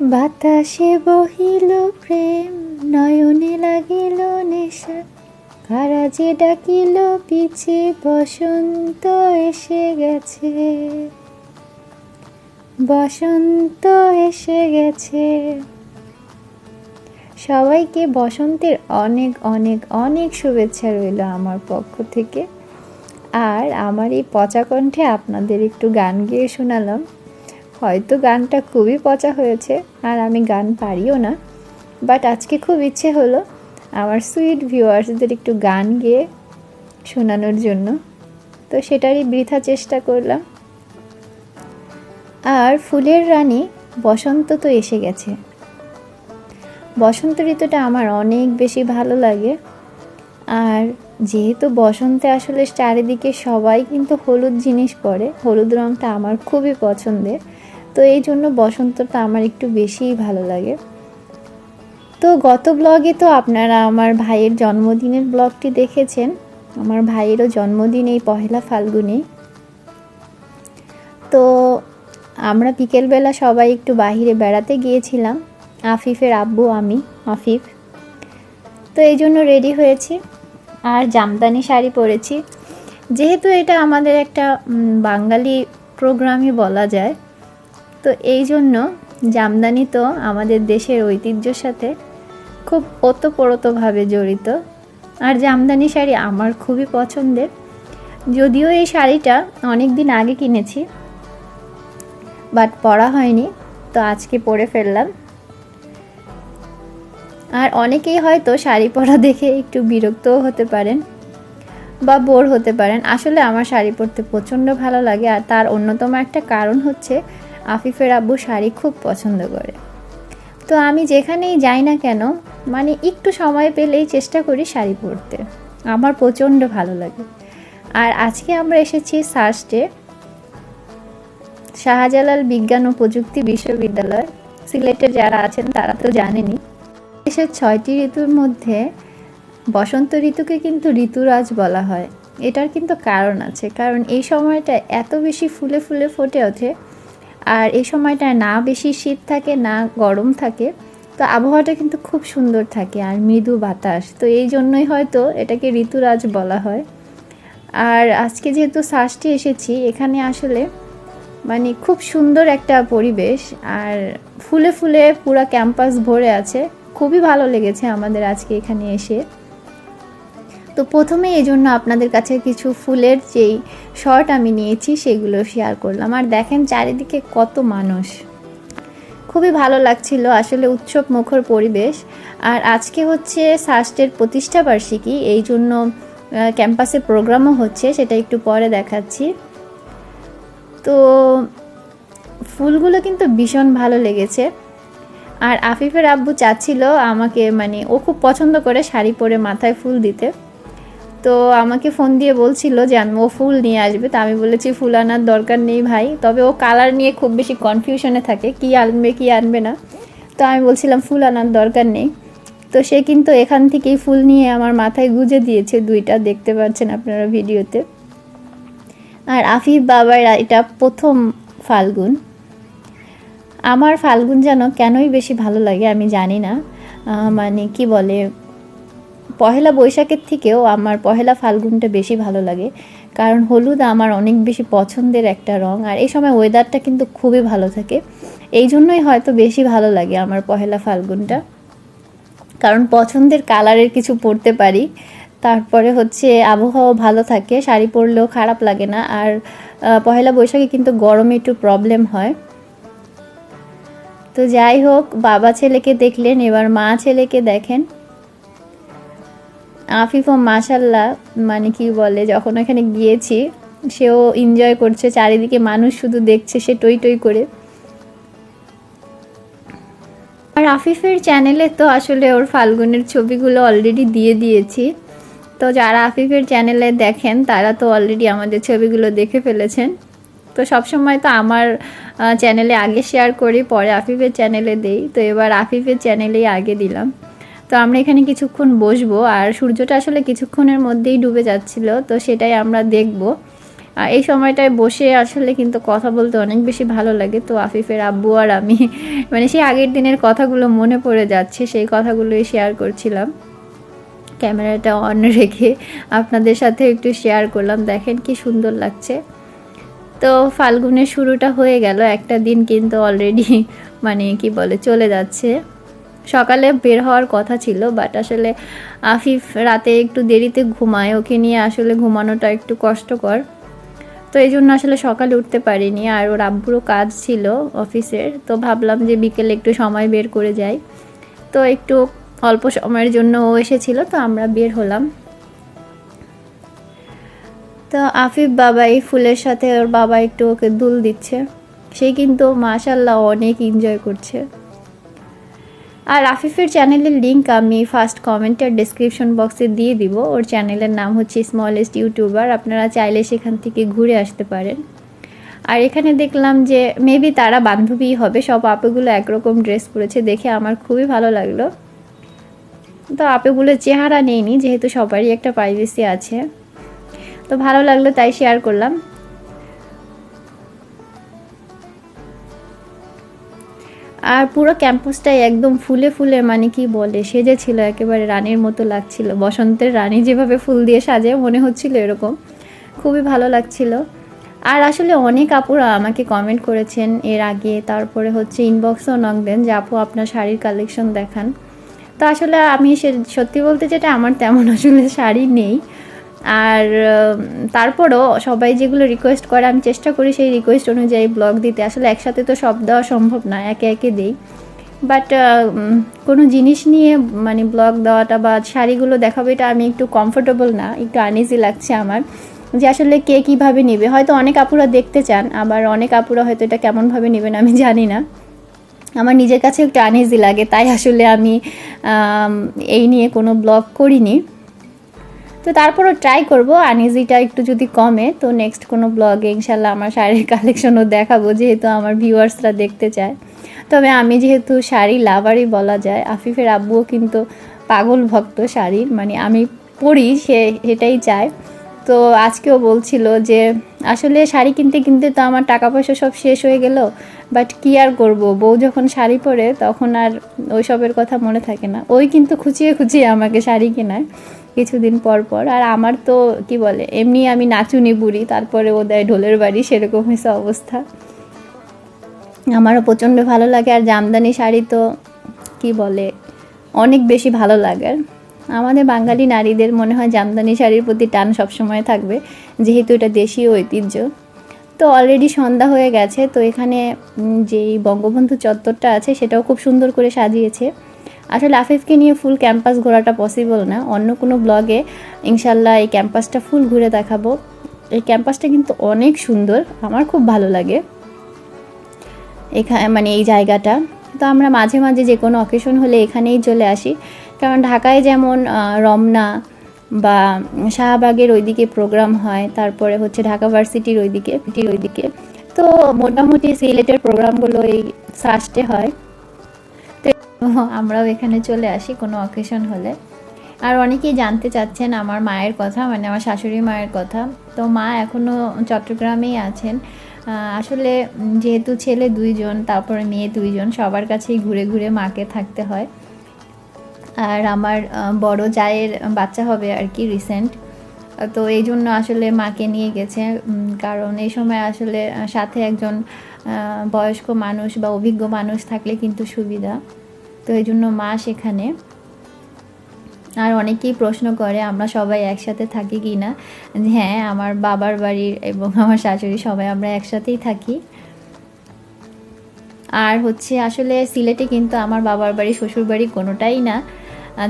বাতাসে বহিল প্রেম, নয়নে লাগিল নেশা। কারা যে ডাকিল, পিছে বসন্ত এসে গেছে। বসন্ত এসে গেছে। সবাইকে বসন্তের অনেক অনেক অনেক শুভেচ্ছা রইল আমার পক্ষ থেকে। আর আমার এই পচা কণ্ঠে আপনাদের একটু গান গেয়ে শোনালাম। হয়তো গানটা খুবই পচা হয়েছে, আর আমি গান পারিও না। বাট আজকে খুব ইচ্ছে হলো আমার সুইট ভিউয়ার্সদের একটু গান গেয়ে শোনানোর জন্য। তো সেটারই বৃথা চেষ্টা করলাম। আর ফুলের রানী বসন্ত তো এসে গেছে। বসন্ত ঋতুটা আমার অনেক বেশি ভালো লাগে। আর যেহেতু বসন্তে আসলে চারিদিকে সবাই কিন্তু হলুদ জিনিস পরে, হলুদ রঙটা আমার খুবই পছন্দের। তো এই জন্য বসন্তটা আমার একটু বেশিই ভালো লাগে। তো গত ব্লগে তো আপনারা আমার ভাইয়ের জন্মদিনের ব্লগটি দেখেছেন। আমার ভাইয়েরও জন্মদিন এই পহেলা ফাল্গুনে। তো আমরা বিকেলবেলা সবাই একটু বাহিরে বেড়াতে গিয়েছিলাম। আফিফের আব্বু, আমি, আফিফ। তো এই জন্য রেডি হয়েছি। আর জামদানি শাড়ি পরেছি। যেহেতু এটা আমাদের একটা বাঙালি প্রোগ্রামই বলা যায়। তো এই জন্য জামদানি তো আমাদের দেশের ঐতিহ্যর সাথে খুব ওতপ্রোতভাবে জড়িত। আর জামদানি শাড়ি আমার খুবই পছন্দের। যদিও এই শাড়িটা অনেক দিন আগে কিনেছি, বাট পরা হয়নি, তো আজকে পরে ফেললাম। আর অনেকেই হয়তো শাড়ি পরা দেখে একটু বিরক্তও হতে পারেন বা বোর হতে পারেন। আসলে আমার শাড়ি পরতে প্রচণ্ড ভালো লাগে, আর তার অন্যতম একটা কারণ হচ্ছে আফিফের আব্বু শাড়ি খুব পছন্দ করে। তো আমি যেখানেই যাই না কেন মানে একটু সময় পেলেই চেষ্টা করি শাড়ি পরতে। আমার প্রচণ্ড ভালো লাগে। আর আজকে আমরা এসেছি সার্স্টে শাহজালাল বিজ্ঞান ও প্রযুক্তি বিশ্ববিদ্যালয়। সিলেটের যারা আছেন, তারা তো জানেনি দেশের ছয়টি ঋতুর মধ্যে বসন্ত ঋতুকে কিন্তু ঋতুরাজ বলা হয়। এটার কিন্তু কারণ আছে, কারণ এই সময়টা এত বেশি ফুলে ফুলে ফুটে ওঠে। আর এই সময়টায় না বেশি শীত থাকে, না গরম থাকে, তো আবহাওয়াটা কিন্তু খুব সুন্দর থাকে আর মৃদু বাতাস। তো এই জন্যই হয়তো এটাকে ঋতুরাজ বলা হয়। আর আজকে যেহেতু ষষ্ঠী এসেছি, এখানে আসলে মানে খুব সুন্দর একটা পরিবেশ আর ফুলে ফুলে পুরো ক্যাম্পাস ভরে আছে। খুবই ভালো লেগেছে আমাদের আজকে এখানে এসে। তো প্রথমে এই জন্য আপনাদের কাছে কিছু ফুলের যেই শর্ট আমি নিয়েছি, সেগুলো শেয়ার করলাম। আর দেখেন চারিদিকে কত মানুষ। খুবই ভালো লাগছিল আসলে উৎসব মুখর পরিবেশ। আর আজকে হচ্ছে সাস্টের প্রতিষ্ঠা বার্ষিকী, এই জন্য ক্যাম্পাসে প্রোগ্রামও হচ্ছে, সেটা একটু পরে দেখাচ্ছি। তো ফুলগুলো কিন্তু ভীষণ ভালো লেগেছে। আর আফিফের আব্বু চাচ্ছিল আমাকে মানে ও খুব পছন্দ করে শাড়ি পরে মাথায় ফুল দিতে। তো আমাকে ফোন দিয়ে বলছিল যে, আমি, ও ফুল নিয়ে আসবে। তো আমি বলেছি, ফুল আনার দরকার নেই ভাই। তবে ও কালার নিয়ে খুব বেশি কনফিউশনে থাকে, কি আনবে কি আনবে না। তো আমি বলছিলাম, ফুল আনার দরকার নেই। তো সে কিন্তু এখান থেকেই ফুল নিয়ে আমার মাথায় গুজে দিয়েছে দুইটা, দেখতে পাচ্ছেন আপনারা ভিডিওতে। আর আফিফ বাবার এটা প্রথম ফাল্গুন। আমার ফাল্গুন যেন কেনই বেশি ভালো লাগে আমি জানি না। মানে কি বলে পহেলা বৈশাখের থেকেও আমার পহেলা ফাল্গুনটা বেশি ভালো লাগে। কারণ হলুদ আমার অনেক বেশি পছন্দের একটা রং, আর এই সময় ওয়েদারটা কিন্তু খুবই ভালো থাকে। এই জন্যই হয়তো বেশি ভালো লাগে আমার পহেলা ফাল্গুনটা। কারণ পছন্দের কালারের কিছু পরতে পারি। তারপরে হচ্ছে আবহাওয়া ভালো থাকে, শাড়ি পরলেও খারাপ লাগে না। আর পহেলা বৈশাখে কিন্তু গরমে একটু প্রবলেম হয়। তো যাই হোক, বাবা ছেলেকে দেখলেন, এবার মা ছেলেকে দেখেন। আফিফ মাসাল্লাহ মানে কি বলে, যখন ওখানে গিয়েছি, সেও এনজয় করছে, চারিদিকে মানুষ শুধু দেখছে, সে টই টই করে। আর আফিফের চ্যানেলে তো আসলে ওর ফাল্গুনের ছবিগুলো অলরেডি দিয়ে দিয়েছি। তো যারা আফিফের চ্যানেলে দেখেন, তারা তো অলরেডি আমাদের ছবিগুলো দেখে ফেলেছেন। তো সবসময় তো আমার চ্যানেলে আগে শেয়ার করি, পরে আফিফের চ্যানেলে দেই। তো এবার আফিফের চ্যানেলেই আগে দিলাম। তো আমরা এখানে কিছুক্ষণ বসবো, আর সূর্যটা আসলে কিছুক্ষণের মধ্যেই ডুবে যাচ্ছিল, তো সেটাই আমরা দেখব। এই সময়টায় বসে আসলে কিন্তু কথা বলতে অনেক বেশি ভালো লাগে। তো আফিফের আব্বু আর আমি মানে সেই আগের দিনের কথাগুলো মনে পড়ে যাচ্ছে, সেই কথাগুলোই শেয়ার করছিলাম। ক্যামেরাটা অন রেখে আপনাদের সাথে একটু শেয়ার করলাম। দেখেন কি সুন্দর লাগছে। তো ফাল্গুনের শুরুটা হয়ে গেল, একটা দিন কিন্তু অলরেডি মানে কি বলে, চলে যাচ্ছে। সকালে বের হওয়ার কথা ছিল বাট আসলে আফিফ রাতে একটু দেরিতে ঘুমায়, ওকে নিয়ে আসলে ঘুমানোটা একটু কষ্টকর। তো এই জন্য আসলে সকালে উঠতে পারিনি, আর ওর আব্বুরও কাজ ছিল অফিসের, তো ভাবলাম যে বিকেলে একটু সময় বের করে যাই। তো একটু অল্প সময়ের জন্য ও এসেছিল, তো আমরা বের হলাম। তো আফিফ বাবা এই ফুলের সাথে ওর বাবা একটু ওকে দুল দিচ্ছে। সে কিন্তু মাশাল্লাহ অনেক এনজয় করছে। আর আফিফের চ্যানেলের লিঙ্ক আমি ফার্স্ট কমেন্ট আর ডিসক্রিপশন বক্সে দিয়ে দিব। ওর চ্যানেলের নাম হচ্ছে স্মলেস্ট ইউটিউবার আপনারা চাইলে সেখান থেকে ঘুরে আসতে পারেন। আর এখানে দেখলাম যে মেবি তারা বান্ধবী হবে, সব আপুগুলো একরকম ড্রেস পরেছে, দেখে আমার খুবই ভালো লাগল। তো আপুগুলোর চেহারা নেইনি, যেহেতু সবারই একটা প্রাইভেসি আছে। তো ভালো লাগল, তাই শেয়ার করলাম। আর পুরো ক্যাম্পাসটাই একদম ফুলে ফুলে মানে কি বলে সেজেছিল একেবারে রানীর মতো লাগছিল। বসন্তের রানী যেভাবে ফুল দিয়ে সাজে, মনে হচ্ছিল এরকম। খুবই ভালো লাগছিল। আর আসলে অনেক আপুরা আমাকে কমেন্ট করেছেন এর আগে, তারপরে হচ্ছে ইনবক্সও নক দেন যে, আপু, আপনার শাড়ির কালেকশন দেখান। তো আসলে আমি সে, সত্যি বলতে যেটা, আমার তেমন আসলে শাড়ি নেই। আর তারপরও সবাই যেগুলো রিকোয়েস্ট করে, আমি চেষ্টা করি সেই রিকোয়েস্ট অনুযায়ী ব্লগ দিতে। আসলে একসাথে তো সব দেওয়া সম্ভব না, একে একে দিই। বাট কোনো জিনিস নিয়ে মানে ব্লগ দেওয়াটা বা শাড়িগুলো দেখাবো, এটা আমি একটু কমফোর্টেবল না, একটু আনইজি লাগছে আমার। যে আসলে কে কীভাবে নেবে? হয়তো অনেক আপুরা দেখতে চান, আবার অনেক আপুরা হয়তো এটা কেমনভাবে নেবেন আমি জানি না। আমার নিজের কাছে একটু আনইজি লাগে, তাই আসলে আমি এই নিয়ে কোনো ব্লগ করিনি। তো তারপরও ট্রাই করব। আনইজিটা একটু যদি কমে, তো নেক্সট কোনো ব্লগে ইনশাল্লাহ আমার শাড়ির কালেকশনও দেখাবো, যেহেতু আমার ভিউয়ার্সরা দেখতে চায়। তবে আমি যেহেতু শাড়ি লাভারই বলা যায়, আফিফের আব্বুও কিন্তু পাগল ভক্ত শাড়ির মানে আমি পরি, সে সেটাই চায়। তো আজকেও বলছিল যে, আসলে শাড়ি কিনতে কিনতে তো আমার টাকা পয়সা সব শেষ হয়ে গেল বাট কি আর করব? বউ যখন শাড়ি পরে, তখন আর ওইসবের কথা মনে থাকে না। ওই কিন্তু খুঁচিয়ে খুঁচিয়ে আমাকে শাড়ি কেনায়। কিছুদিন পর পর, আর আমার তো, কি বলে, এমনি আমি নাচুনি বুড়ি, তারপরে ও দেয় ঢোলের বাড়ি, সেরকম হয়েছে অবস্থা। আমারও প্রচণ্ড ভালো লাগে, আর জামদানি শাড়ি তো, কি বলে, অনেক বেশি ভালো লাগে। আমাদের বাঙালি নারীদের মনে হয় জামদানি শাড়ির প্রতি টান সবসময় থাকবে, যেহেতু এটা দেশীয় ঐতিহ্য। তো অলরেডি সন্ধ্যা হয়ে গেছে, তো এখানে যেই বঙ্গবন্ধু চত্বরটা আছে, সেটাও খুব সুন্দর করে সাজিয়েছে। আসলে আফিফকে নিয়ে ফুল ক্যাম্পাস ঘোরাটা পসিবল না। অন্য কোনো ব্লগে ইনশাল্লাহ এই ক্যাম্পাসটা ফুল ঘুরে দেখাবো। এই ক্যাম্পাসটা কিন্তু অনেক সুন্দর, আমার খুব ভালো লাগে। এখানে মানে এই জায়গাটা। তো আমরা মাঝে মাঝে যে কোনো অকেশন হলে এখানেই চলে আসি। কারণ ঢাকায় যেমন রমনা বা শাহবাগের ওইদিকে প্রোগ্রাম হয়, তারপরে হচ্ছে ঢাকা ভার্সিটির ওইদিকে ওইদিকে। তো মোটামুটি সিলেটের প্রোগ্রামগুলো এই সাস্টে হয়। তো আমরাও এখানে চলে আসি কোনো অকেশন হলে। আর অনেকেই জানতে চাচ্ছেন আমার মায়ের কথা মানে আমার শাশুড়ি মায়ের কথা। তো মা এখনও চট্টগ্রামেই আছেন। আসলে যেহেতু ছেলে দুইজন, তারপরে মেয়ে দুইজন, সবার কাছেই ঘুরে ঘুরে মাকে থাকতে হয়। আর আমার বড় জায়ের বাচ্চা হবে আর কি রিসেন্ট তো এই জন্য আসলে মাকে নিয়ে গেছে। কারণ এই সময় আসলে সাথে একজন বয়স্ক মানুষ বা অভিজ্ঞ মানুষ থাকলে কিন্তু সুবিধা। তো এই জন্য মা সেখানে। আর অনেকেই প্রশ্ন করে, আমরা সবাই একসাথে থাকি কি না? হ্যাঁ আমার বাবার বাড়ির এবং আমার শাশুড়ি সবাই আমরা একসাথেই থাকি। আর হচ্ছে আসলে সিলেটে কিন্তু আমার বাবার বাড়ি, শ্বশুর বাড়ি কোনোটাই না।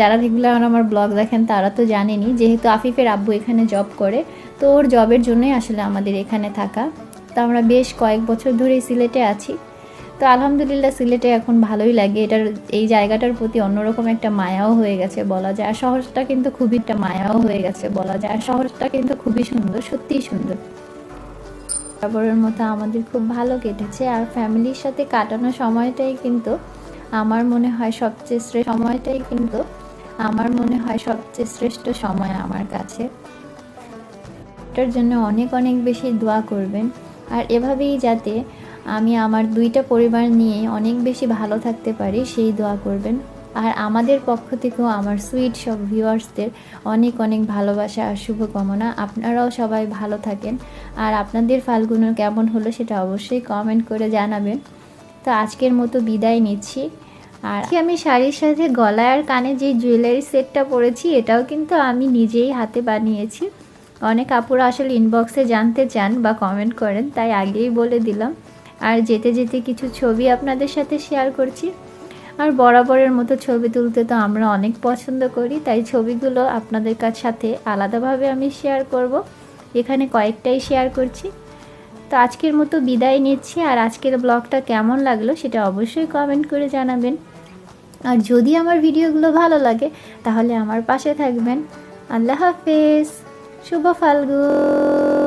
যারা রেগুলার আমার ব্লগ দেখেন তারা তো জানেনি যেহেতু আফিফের আব্বু এখানে জব করে, তো ওর জবের জন্যই আসলে আমাদের এখানে থাকা। তো আমরা বেশ কয়েক বছর ধরেই সিলেটে আছি। তো আলহামদুলিল্লাহ সিলেটে এখন ভালোই লাগে। এটার, এই জায়গাটার প্রতি অন্যরকম একটা মায়াও হয়ে গেছে বলা যায়। আর শহরটা কিন্তু খুবই একটা মায়াও হয়ে গেছে বলা যায়। আর শহরটা কিন্তু খুবই সুন্দর, সত্যিই সুন্দর। বরাবরের মতো আমাদের খুব ভালো কেটেছে। আর ফ্যামিলির সাথে কাটানো সময়টাই কিন্তু আমার মনে হয় সবচেয়ে শ্রেষ্ঠ সময়টাই কিন্তু আমার মনে হয় সবচেয়ে শ্রেষ্ঠ সময় আমার কাছে। এটার জন্য অনেক অনেক বেশি দোয়া করবেন। আর এভাবেই যাতে আমি আমার দুইটা পরিবার নিয়ে অনেক বেশি ভালো থাকতে পারি, সেই দোয়া করবেন। আর আমাদের পক্ষ থেকেও আমার সুইট সব ভিউয়ার্সদের অনেক অনেক ভালোবাসা আর শুভকামনা। আপনারাও সবাই ভালো থাকেন। আর আপনাদের ফালগুনো কেমন হলো সেটা অবশ্যই কমেন্ট করে জানাবেন। তো আজকের মতো বিদায় নিচ্ছি। আর আমি শাড়ির সাথে গলায় আর কানে যে জুয়েলারি সেটটা পরেছি, এটাও কিন্তু আমি নিজেই হাতে বানিয়েছি। অনেক আপুরা আসলে ইনবক্সে জানতে চান বা কমেন্ট করেন, তাই আগেই বলে দিলাম। আর যেতে যেতে কিছু ছবি আপনাদের সাথে শেয়ার করছি। আর বরাবরের মতো ছবি তুলতে তো আমরা অনেক পছন্দ করি, তাই ছবিগুলো আপনাদের কাছ সাথে আলাদাভাবে আমি শেয়ার করব। এখানে কয়েকটাই শেয়ার করছি। তো আজকের মতো বিদায় নিচ্ছি, আর আজকের ব্লগটা কেমন লাগল সেটা অবশ্যই কমেন্ট করে জানাবেন। আর যদি আমার ভিডিওগুলো ভালো লাগে, তাহলে আমার পাশে থাকবেন। আল্লাহ হাফেজ, শুভ ফাল্গুন।